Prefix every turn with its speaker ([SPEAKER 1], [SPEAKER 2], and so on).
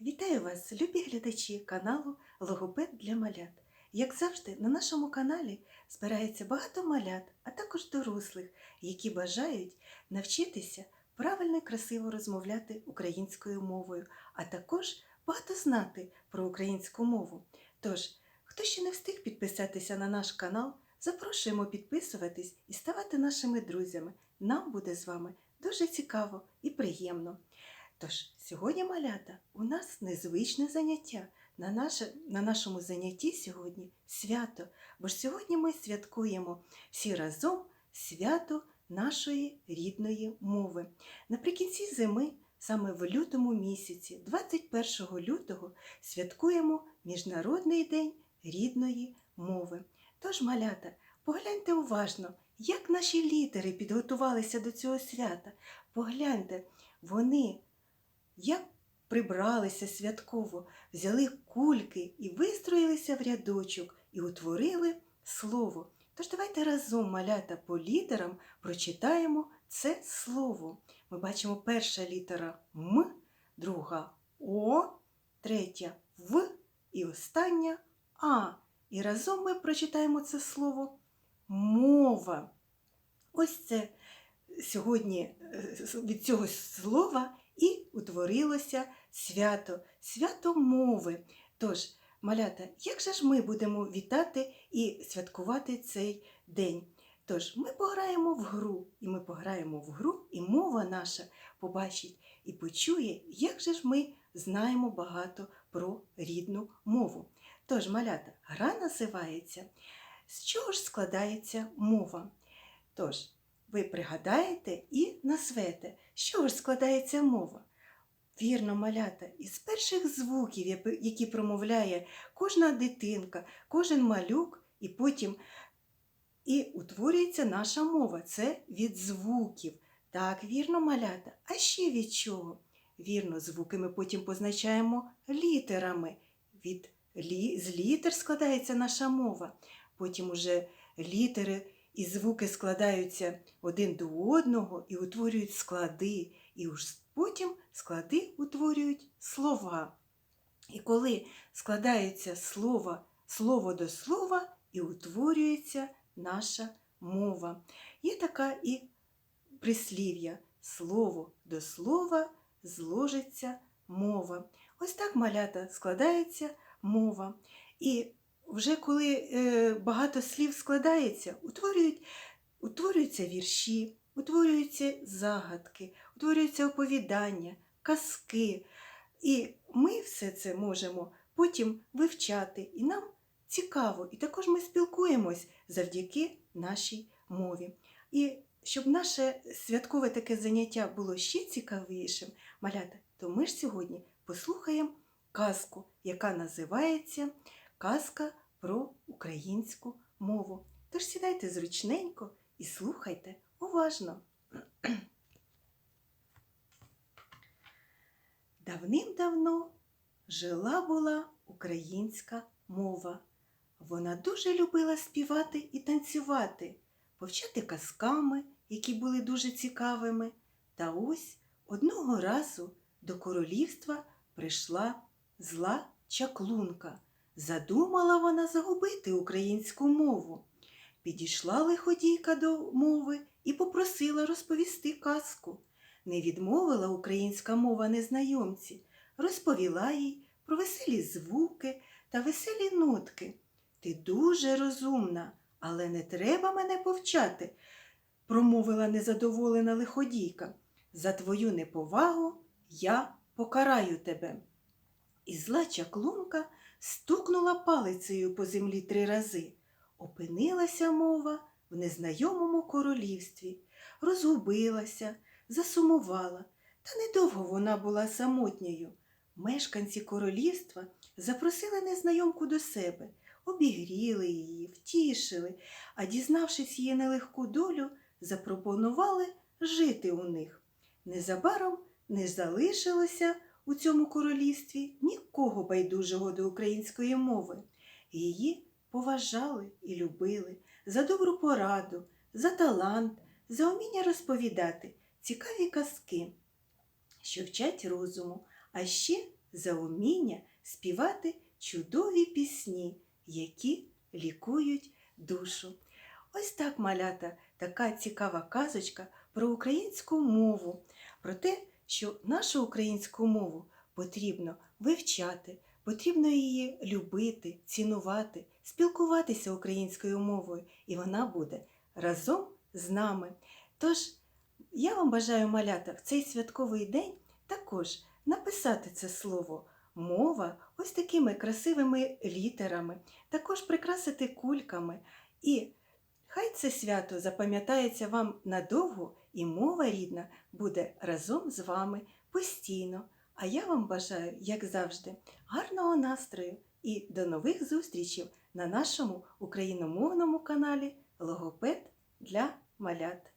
[SPEAKER 1] Вітаю вас, любі глядачі каналу Логопед для малят. Як завжди, на нашому каналі збирається багато малят, а також дорослих, які бажають навчитися правильно і красиво розмовляти українською мовою, а також багато знати про українську мову. Тож, хто ще не встиг підписатися на наш канал, запрошуємо підписуватись і ставати нашими друзями. Нам буде з вами дуже цікаво і приємно. Тож, сьогодні, малята, у нас незвичне заняття. На, наше, на нашому занятті сьогодні свято, бо ж сьогодні ми святкуємо всі разом свято нашої рідної мови. Наприкінці зими, саме в лютому місяці, 21 лютого, святкуємо Міжнародний день рідної мови. Тож, малята, погляньте уважно, як наші літери підготувалися до цього свята. Погляньте, вони як прибралися святково, взяли кульки і вистроїлися в рядочок і утворили слово. Тож давайте разом, малята, по літерам прочитаємо це слово. Ми бачимо перша літера М, друга О, третя В і остання А. І разом ми прочитаємо це слово мова. Ось це сьогодні е, від цього слова і утворилося свято, свято мови. Тож, малята, як же ж ми будемо вітати і святкувати цей день? Тож, ми пограємо в гру, і ми пограємо в гру, і мова наша побачить і почує, як же ж ми знаємо багато про рідну мову. Тож, малята, гра називається З чого ж складається мова? Тож, ви пригадаєте і назвете, чого ж складається мова. Вірно, малята, із перших звуків, які промовляє кожна дитинка, кожен малюк, і потім і утворюється наша мова. Це від звуків. Так, вірно, малята. А ще від чого? Вірно, звуки ми потім позначаємо літерами. Від лі... З літер складається наша мова. Потім уже літери і звуки складаються один до одного і утворюють склади. І уж потім склади утворюють слова. І коли складається слово, слово до слова і утворюється наша мова. Є така і прислів'я слово до слова зложиться мова. Ось так малята складається мова. І вже коли е, багато слів складається, утворюють, утворюються вірші, утворюються загадки, утворюються оповідання, казки. І ми все це можемо потім вивчати, і нам цікаво. І також ми спілкуємось завдяки нашій мові. І щоб наше святкове таке заняття було ще цікавішим, малята, то ми ж сьогодні послухаємо казку, яка називається Казка про українську мову. Тож сідайте зручненько і слухайте уважно. Давним-давно жила була українська мова. Вона дуже любила співати і танцювати, повчати казками, які були дуже цікавими. Та ось одного разу до королівства прийшла зла чаклунка. Задумала вона загубити українську мову. Підійшла лиходійка до мови і попросила розповісти казку. Не відмовила українська мова незнайомці, розповіла їй про веселі звуки та веселі нотки. Ти дуже розумна, але не треба мене повчати, промовила незадоволена лиходійка. За твою неповагу я покараю тебе. І зла чаклунка стукнула палицею по землі три рази. Опинилася мова в незнайомому королівстві, розгубилася, засумувала, та недовго вона була самотньою. Мешканці королівства запросили незнайомку до себе, обігріли її, втішили, а дізнавшись її нелегку долю, запропонували жити у них. Незабаром не залишилося у цьому королівстві нікого байдужого до української мови. Її поважали і любили за добру пораду, за талант, за уміння розповідати цікаві казки, що вчать розуму, а ще за уміння співати чудові пісні, які лікують душу. Ось так, малята, така цікава казочка про українську мову, про те, що нашу українську мову потрібно вивчати, потрібно її любити, цінувати, спілкуватися українською мовою, і вона буде разом з нами. Тож я вам бажаю малята в цей святковий день також написати це слово мова ось такими красивими літерами, також прикрасити кульками. І хай це свято запам'ятається вам надовго, і мова рідна буде разом з вами постійно. А я вам бажаю, як завжди, гарного настрою і до нових зустрічей на нашому україномовному каналі Логопед для малят.